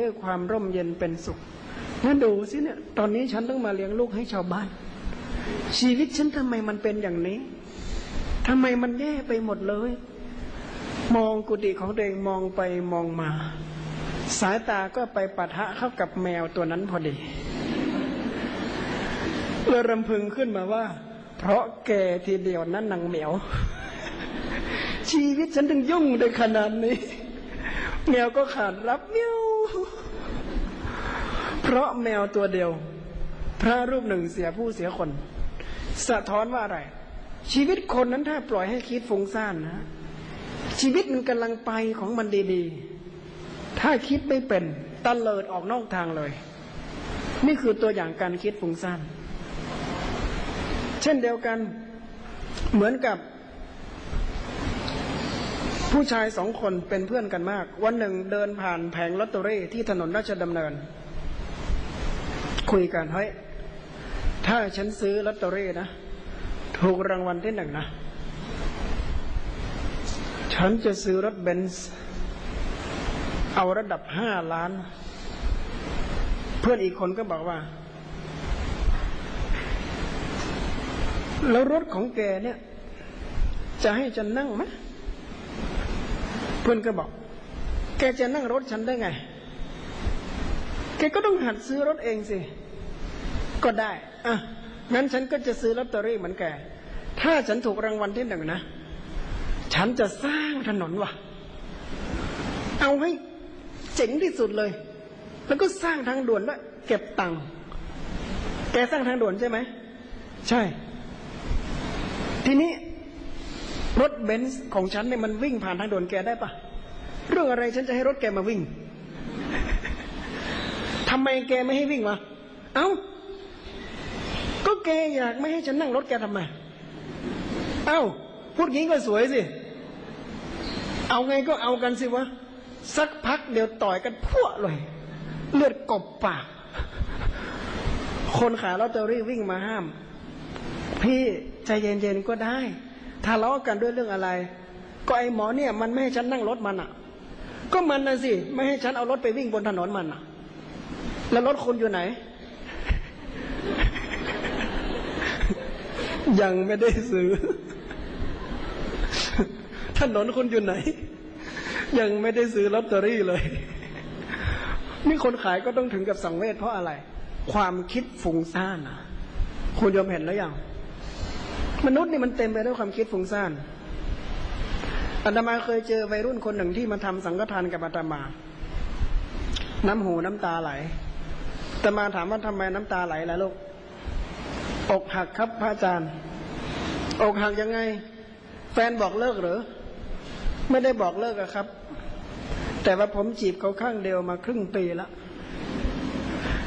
ด้วยความร่มเย็นเป็นสุขงั้นดูสิเนี่ย ตอนนี้ฉันต้องมาเลี้ยงลูกให้ชาวบ้าน ชีวิตฉันทำไมมันเป็นอย่างนี้ทำไมมันแย่ไปหมดเลย มองกุฏิของตัวเองมองไปมองมา สายตาก็ไปปะทะเข้ากับแมวตัวนั้นพอดีเลยรำพึงขึ้นมาว่า เพราะแกทีเดียวนั้นนางเหมียว ชีวิตฉันถึงยุ่งได้ขนาดนี้แมวก็ขาดรับเมียว ราะแมวตัวเดียว พระรูปหนึ่งเสียผู้เสียคน สะท้อนว่าอะไร ชีวิตคนนั้นถ้าปล่อยให้คิดฟุ้งซ่านนะชีวิตมันกำลังไปของมันดีๆ ถ้าคิดไม่เป็นตะเลิดออกนอกทางเลย นี่คือตัวอย่างการคิดฟุ้งซ่าน เช่นเดียวกัน เหมือนกับ ผู้ชายสองคนเป็นเพื่อนกันมาก วันหนึ่งเดินผ่านแผงลอตเตอรี่ที่ถนนราชดำเนิน คุยกันเฮ้ยถ้าฉันซื้อลอตเตอรี่นะ ถูกรางวัลที่หนึ่งนะ ฉันจะซื้อรถเบนซ์เอาระดับห้าล้าน เพื่อนอีกคนก็บอกว่า แล้วรถของแกเนี่ย จะให้ฉันนั่งไหมเพื่อนก็บอก แกจะนั่งรถฉันได้ไง แกก็ต้องหัดซื้อรถเองสิ ก็ได้ อะ งั้นฉันก็จะซื้อลอตเตอรี่เหมือนแก ถ้าฉันถูกรางวัลที่หนึ่งนะ ฉันจะสร้างถนนวะเอาให้เจ๋งที่สุดเลย แล้วก็สร้างทางด่วนด้วยเก็บตังค์ แกสร้างทางด่วนใช่ไหม ใช่ ทีนี้รถเบนซ์ของฉันเนี่ยมันวิ่งผ่านทางด่วนแกได้ปะเรื่องอะไรฉันจะให้รถแกมาวิ่งทำไมแกไม่ให้วิ่งวะ เอ้าก็ แกอยากไม่ให้ฉันนั่งรถแกทำไม เอ้า พูดงี้ก็สวยสิ เอาไงก็เอากันสิวะ สักพักเดี๋ยวต่อยกันพั่วเลย เลือดกบปาก คนขายลอตเตอรี่วิ่งมาห้าม พี่ใจเย็นๆก็ได้ทะเลาะกันด้วยเรื่องอะไร ก็ไอหมอเนี่ย มันไม่ให้ฉันนั่งรถมันอะ ก็มันนะสิ ไม่ให้ฉันเอารถไปวิ่งบนถนนมันอะ แล้วรถคุณอยู่ไหน ยังไม่ได้ซื้อ ถนนคุณอยู่ไหน ยังไม่ได้ซื้อลอตเตอรี่เลย นี่คนขายก็ต้องถึงกับสังเวชเพราะอะไร ความคิดฟุ้งซ่านอะคุณยอมเห็นแล้วยังมนุษย์นี่มันเต็มไปด้วยความคิดฟุ้งซ่านอาตมาเคยเจอวัยรุ่นคนหนึ่งที่มาทำสังฆทานกับอาตมา น้ำหูน้ำตาไหลอาตมาถามว่าทำไมน้ำตาไหลล่ะลูก อกหักครับพระอาจารย์ อกหักยังไง แฟนบอกเลิกหรือ ไม่ได้บอกเลิกอะครับ แต่ว่าผมจีบเขาข้างเดียวมาครึ่งปีแล้ว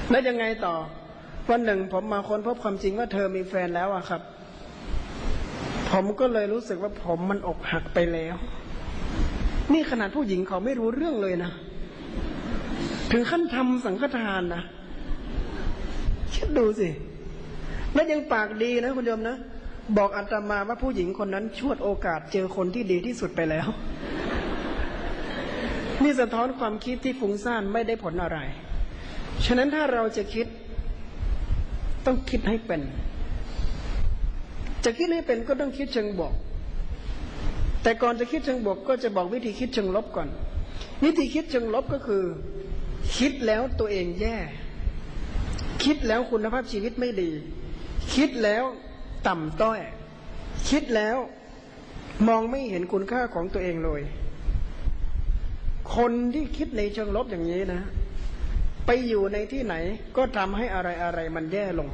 แล้วยังไงต่อ วันหนึ่งผมมาค้นพบความจริงว่าเธอมีแฟนแล้วอะครับ ผมก็เลยรู้สึกว่าผมมันอกหักไปแล้ว นี่ขนาดผู้หญิงเขาไม่รู้เรื่องเลยนะ ถึงขั้นทำสังฆทานนะคิดดูสิ แล้วยังปากดีนะคุณโยมนะ บอกอาตมาว่าผู้หญิงคนนั้นชวดโอกาสเจอคนที่ดีที่สุดไปแล้ว นี่สะท้อนความคิดที่ฟุ้งซ่านไม่ได้ผลอะไร ฉะนั้นถ้าเราจะคิดต้องคิดให้เป็น จะคิดให้เป็นก็ต้องคิดเชิงบวก แต่ก่อนจะคิดเชิงบวกก็จะบอกวิธีคิดเชิงลบก่อน วิธีคิดเชิงลบก็คือ คิดแล้วตัวเองแย่ คิดแล้วคุณภาพชีวิตไม่ดี คิดแล้วต่ำต้อย คิดแล้วมองไม่เห็นคุณค่าของตัวเองเลย คนที่คิดในเชิงลบอย่างนี้นะ ไปอยู่ในที่ไหนก็ทำให้อะไรอะไรมันแย่ลง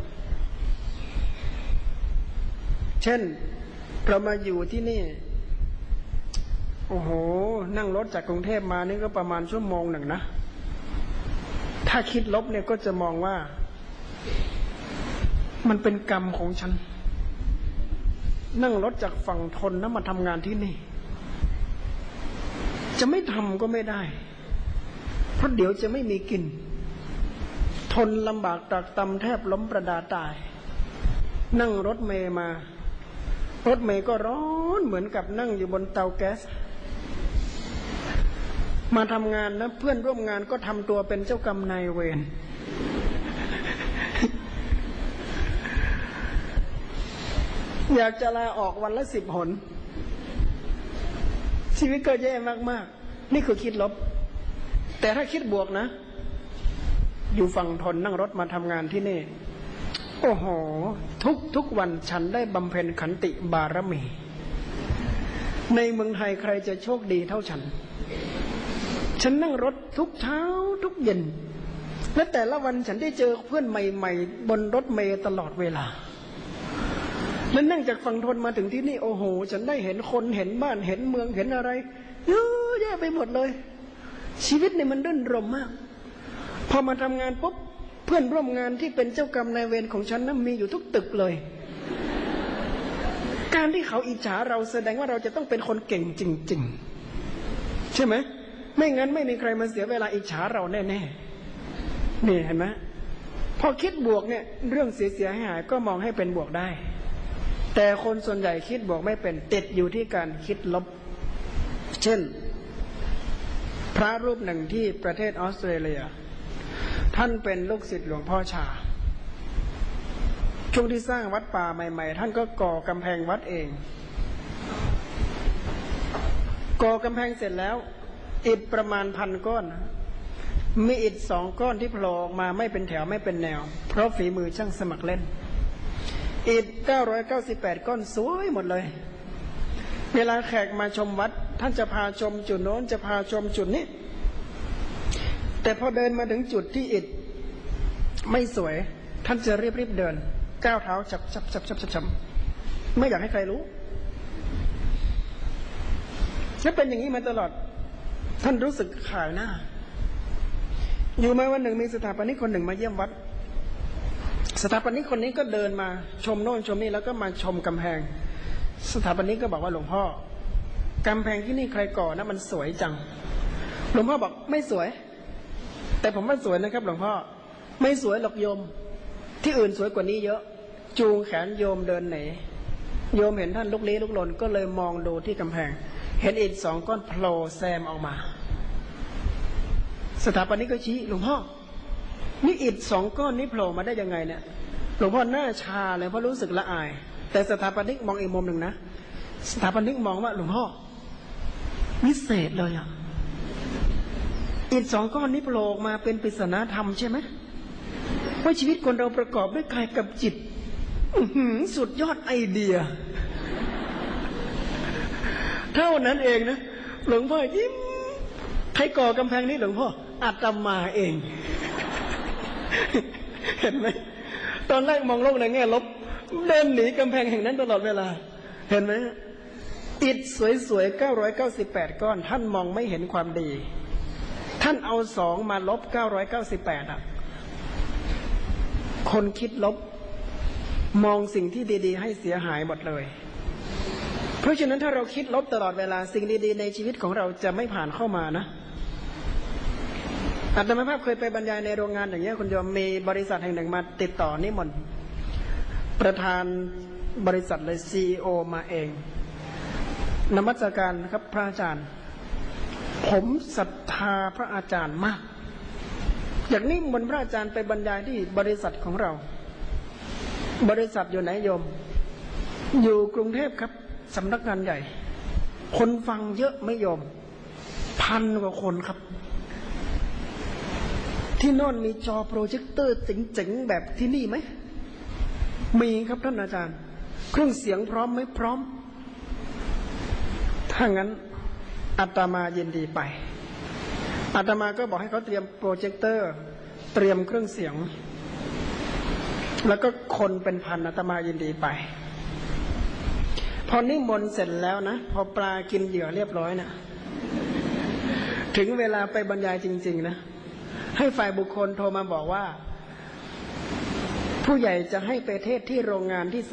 เช่น เรามาอยู่ที่นี่ โอ้โห นั่งรถจากกรุงเทพมานี่ก็ประมาณชั่วโมงหนึ่งนะ ถ้าคิดลบเนี่ยก็จะมองว่า มันเป็นกรรมของฉัน นั่งรถจากฝั่งทนนะมาทำงานที่นี่ จะไม่ทำก็ไม่ได้ เพราะเดี๋ยวจะไม่มีกิน ทนลำบากตากตำแทบล้มประดาตาย นั่งรถเมย์มา รถเมย์ก็ร้อนเหมือนกับนั่งอยู่บนเตาแก๊ส มาทำงานนะเพื่อนร่วมงานก็ทำตัวเป็นเจ้ากรรมนายเวร อยากจะลาออกวันละสิบหน ชีวิตก็แย่มากๆ นี่คือคิดลบ แต่ถ้าคิดบวกนะ อยู่ฝั่งทนนั่งรถมาทำงานที่นี่ โอ้โห ทุกทุกวันฉันได้บำเพ็ญขันติบารมี ในเมืองไทยใครจะโชคดีเท่าฉัน ฉันนั่งรถทุกเช้าทุกเย็น และแต่ละวันฉันได้เจอเพื่อนใหม่ ๆ บนรถเมย์ตลอดเวลา และนั่งจากฝั่งทนมาถึงที่นี่โอ้โห ฉันได้เห็นคนเห็นบ้านเห็นเมืองเห็นอะไรเยอะแยะไปหมดเลย ชีวิตเนี่ยมันรื่นรมมาก พอมาทำงานปุ๊บเพื่อนร่วมงานที่เป็นเจ้ากรรมนายเวรของฉันนั้นมีอยู่ทุกตึกเลย การที่เขาอิจฉาเราแสดงว่าเราจะต้องเป็นคนเก่งจริง ๆ ใช่ไหมไม่งั้นไม่มีใครมาเสียเวลาอิจฉาเราแน่ๆนี่เห็นไหมพอคิดบวกเนี่ย เรื่องเสียๆหายๆก็มองให้เป็นบวกได้ แต่คนส่วนใหญ่คิดบวกไม่เป็นติดอยู่ที่การคิดลบ เช่น พระรูปหนึ่งที่ประเทศออสเตรเลีย ท่านเป็นลูกศิษย์หลวงพ่อชา ช่วงที่สร้างวัดป่าใหม่ ๆ ท่านก็ก่อกำแพงวัดเอง ก่อกำแพงเสร็จแล้ว อิฐประมาณพันก้อน มีอิฐสองก้อนที่โผล่ออกมาไม่เป็นแถวไม่เป็นแนว เพราะฝีมือช่างสมัครเล่น อิฐ998ก้อนสวยหมดเลย เวลาแขกมาชมวัด ท่านจะพาชมจุดโน้นจะพาชมจุดนี้ แต่พอเดินมาถึงจุดที่อิฐไม่สวย ท่านจะรีบรีบๆเดิน ก้าวเท้าจับจับจับจับจับจับไม่อยากให้ใครรู้และเป็นอย่างนี้มาตลอด ท่านรู้สึกขายหน้า อยู่มาวันหนึ่งมีสถาปนิกคนหนึ่งมาเยี่ยมวัด สถาปนิกคนนี้ก็เดินมาชมโน่นชมนี่แล้วก็มาชมกำแพง สถาปนิกก็บอกว่าหลวงพ่อกำแพงที่นี่ใครก่อนะมันสวยจัง หลวงพ่อบอกไม่สวย แต่ผมว่าสวยนะครับ หลวงพ่อไม่สวยหรอกโยม ที่อื่นสวยกว่านี้เยอะ จูงแขนโยมเดินไหนโยมเห็นท่านลุกลี้ลุกลนก็เลยมองดูที่กำแพง เห็นอิฐสองก้อนโผล่แซมออกมา สถาปนิกก็ชี้หลวงพ่อ นี่อิฐสองก้อนนี้โผล่มาได้ยังไงเนี่ยหลวงพ่อหน้าชาเลยเพราะรู้สึกละอาย แต่สถาปนิกมองอีกมุมหนึ่งนะสถาปนิกมองว่าหลวงพ่อวิเศษเลยอะอิฐสองก้อนนี้โผล่มาเป็นปริศนาธรรมใช่ไหมว่าชีวิตคนเราประกอบด้วยกายกับจิตสุดยอดไอเดีย เท่านั้นเองนะ หลวงพ่อยิ้มใครก่อกำแพงนี้หลวงพ่ออาตมาเอง เห็นไหมตอนแรกมองโลกในแง่ลบ เดินหนีกำแพงแห่งนั้นตลอดเวลา เห็นไหมอิฐสวยๆ 998 ก้อน ท่านมองไม่เห็นความดี ท่านเอาสองมาลบ 998 อะ คนคิดลบ มองสิ่งที่ดีๆ ให้เสียหายหมดเลย เพราะฉะนั้นถ้าเราคิดลบตลอดเวลาสิ่งดีๆ ในชีวิตของเราจะไม่ผ่านเข้ามานะ อาตมาภาพเคยไปบรรยายในโรงงานอย่างเงี้ยคุณโยมมีบริษัทแห่งหนึ่งมาติดต่อนิมนต์ประธานบริษัทเลยซีโอมาเอง นมัสการครับพระอาจารย์ ผมศรัทธาพระอาจารย์มาก อยากนิมนต์พระอาจารย์ไปบรรยายที่บริษัทของเรา บริษัทอยู่ไหนโยม อยู่กรุงเทพครับสำนักงานใหญ่ คนฟังเยอะไม่โยม พันกว่าคนครับ ที่โน่นมีจอโปรเจคเตอร์เจ๋งๆแบบที่นี่ไหม มีครับท่านอาจารย์ เครื่องเสียงพร้อมไหมพร้อม ถ้างั้นอาตมายินดีไปอาตมาก็บอกให้เขาเตรียมโปรเจคเตอร์ เตรียมเครื่องเสียง แล้วก็คนเป็นพันอาตมายินดีไป พอนิมนต์เสร็จแล้วนะ พอปลากินเหยื่อเรียบร้อยนะถึงเวลาไปบรรยายจริง ๆ นะ ให้ฝ่ายบุคคลโทรมาบอกว่า ผู้ใหญ่จะให้ไปเทศที่โรงงานที่ส